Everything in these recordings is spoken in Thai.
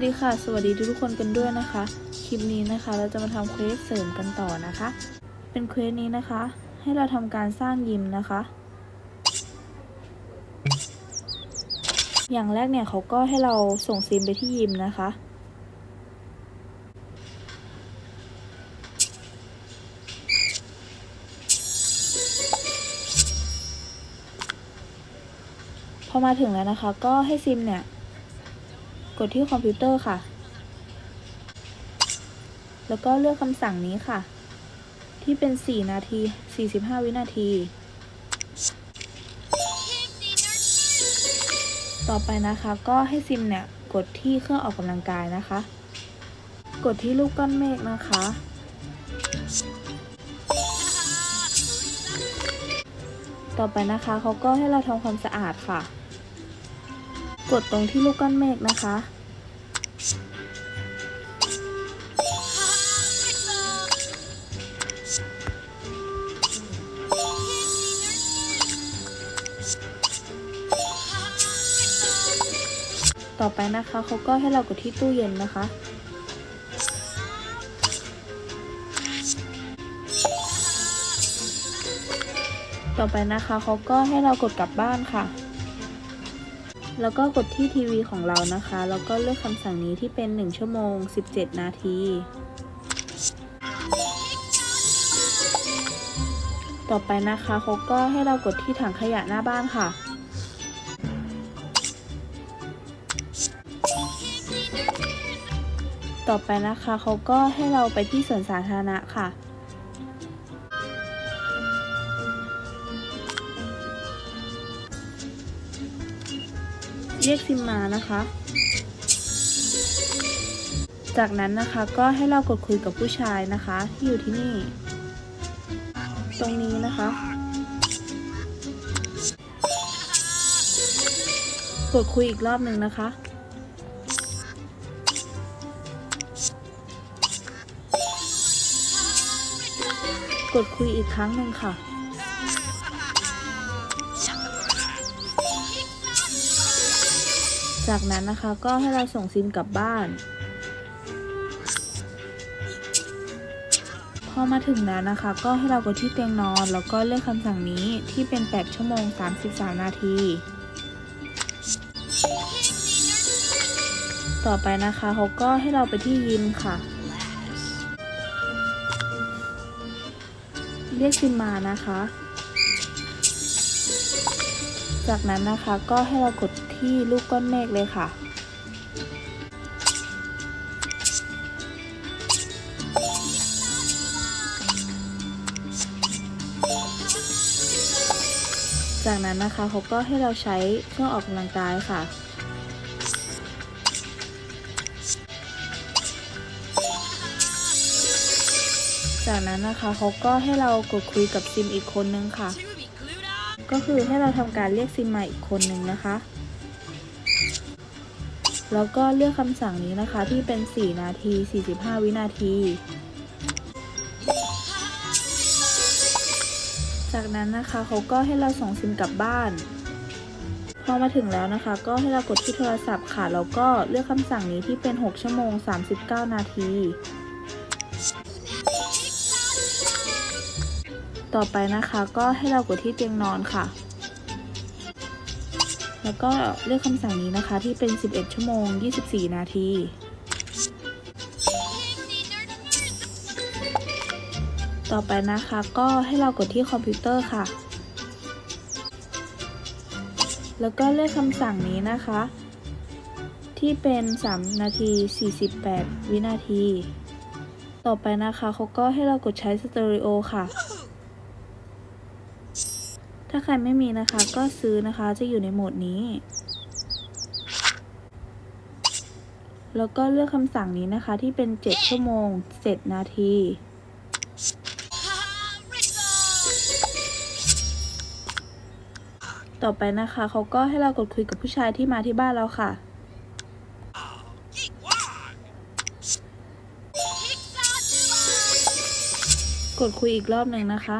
วัสดีค่ะ สวัสดีทุกคนกันด้วยนะคะ คลิปนี้นะคะ เราจะมาทำเควสเสริมกันต่อนะคะ เป็นเควสนี้นะคะ ให้เราทำการสร้างยิมนะคะ อย่างแรกเนี่ยเขาก็ให้เราส่งซิมไปที่ยิมนะคะ พอมาถึงแล้วนะคะ ก็ให้ซิมเนี่ย กดที่คอมพิวเตอร์ค่ะ แล้วก็เลือกคำสั่งนี้ค่ะ ที่เป็น 4 นาที 45 วินาที ต่อไปนะคะก็ให้ซิมเนี่ยกดที่เครื่องออกกำลังกายนะคะ กดที่ลูกก้อนเมฆนะคะ ต่อไปนะคะเขาก็ให้เราทำความสะอาดค่ะ กดตรงที่ลูกก้อนเมฆนะคะ ต่อไปนะคะเขาก็ให้เรากดที่ตู้เย็นนะคะต่อไปนะคะเขาก็ให้เรากดกลับบ้านค่ะ แล้วก็กดที่ทีวีของเรานะคะ แล้วก็เลือกคำสั่งนี้ที่เป็น 1 ชั่วโมง 17 นาที ต่อไปนะคะเขาก็ให้เรากดที่ถังขยะหน้าบ้านค่ะ ต่อไปนะคะเขาก็ให้เราไปที่สวนสาธารณะค่ะ เรียกซิมมานะคะ จากนั้นนะคะก็ให้เรากดคุยกับผู้ชายนะคะ ที่อยู่ที่นี่ ตรงนี้นะคะ กดคุยอีกรอบหนึ่งนะคะกดคุยอีกครั้งหนึ่งค่ะ จากนั้นนะคะก็ให้เราส่งซิมกลับบ้าน พอมาถึงแล้วนะคะ ก็ให้เรากดที่เตียงนอน แล้วก็เลือกคำสั่งนี้ที่เป็น 8 ชั่วโมง 33 นาที ต่อไปนะคะเขาก็ให้เราไปที่ยิมค่ะ เรียกซิมมานะคะ จากนั้นนะคะก็ให้เรากด ที่ลูกก้อนเมฆเลยค่ะ จากนั้นนะคะเขาก็ให้เราใช้เครื่องออกกำลังกายค่ะจากนั้นนะคะเขาก็ให้เรากดคุยกับซิมอีกคนนึงค่ะ ก็คือให้เราทำการเรียกซิมมาอีกคนนึงนะคะ แล้วก็เลือกคำสั่งนี้นะคะที่เป็น 4 นาที 45 วินาที จากนั้นนะคะเขาก็ให้เราส่งซิมกลับบ้าน พอมาถึงแล้วนะคะ ก็ให้เรากดที่โทรศัพท์ค่ะ แล้วก็เลือกคำสั่งนี้ที่เป็น 6 ชั่วโมง 39 นาทีต่อไปนะคะก็ให้เรากดที่เตียงนอนค่ะ แล้วก็เลือกคำสั่งนี้นะคะที่เป็น 11 ชั่วโมง 24 นาทีต่อไปนะคะก็ให้เรากดที่คอมพิวเตอร์ค่ะ แล้วก็เลือกคำสั่งนี้นะคะ ที่เป็น 3 นาที 48 วินาที ต่อไปนะคะเขาก็ให้เรากดใช้สเตอริโอค่ะ ถ้าใครไม่มีนะคะก็ซื้อนะคะจะอยู่ในโหมดนี้ แล้วก็เลือกคำสั่งนี้นะคะที่เป็น 7 ชั่วโมง 7 นาทีต่อไปนะคะเขาก็ให้เรากดคุยกับผู้ชายที่มาที่บ้านเราค่ะ กดคุยอีกรอบหนึ่งนะคะ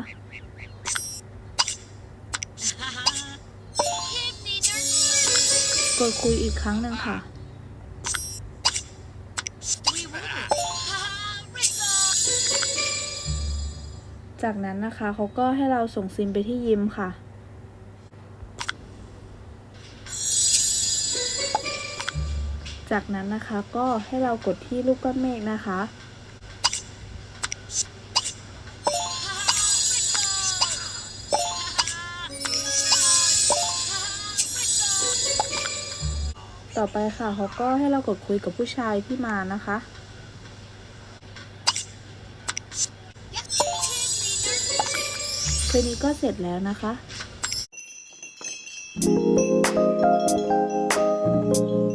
กดคุยอีกครั้งหนึ่งค่ะ จากนั้นนะคะเขาก็ให้เราส่งซิมไปที่ยิมค่ะ จากนั้นนะคะก็ให้เรากดที่ลูกก้อนเมฆนะคะ ต่อไปค่ะเขาก็ให้เรากดคุยกับผู้ชายที่มานะคะ คืนนี้ก็เสร็จแล้วนะคะ Thank you.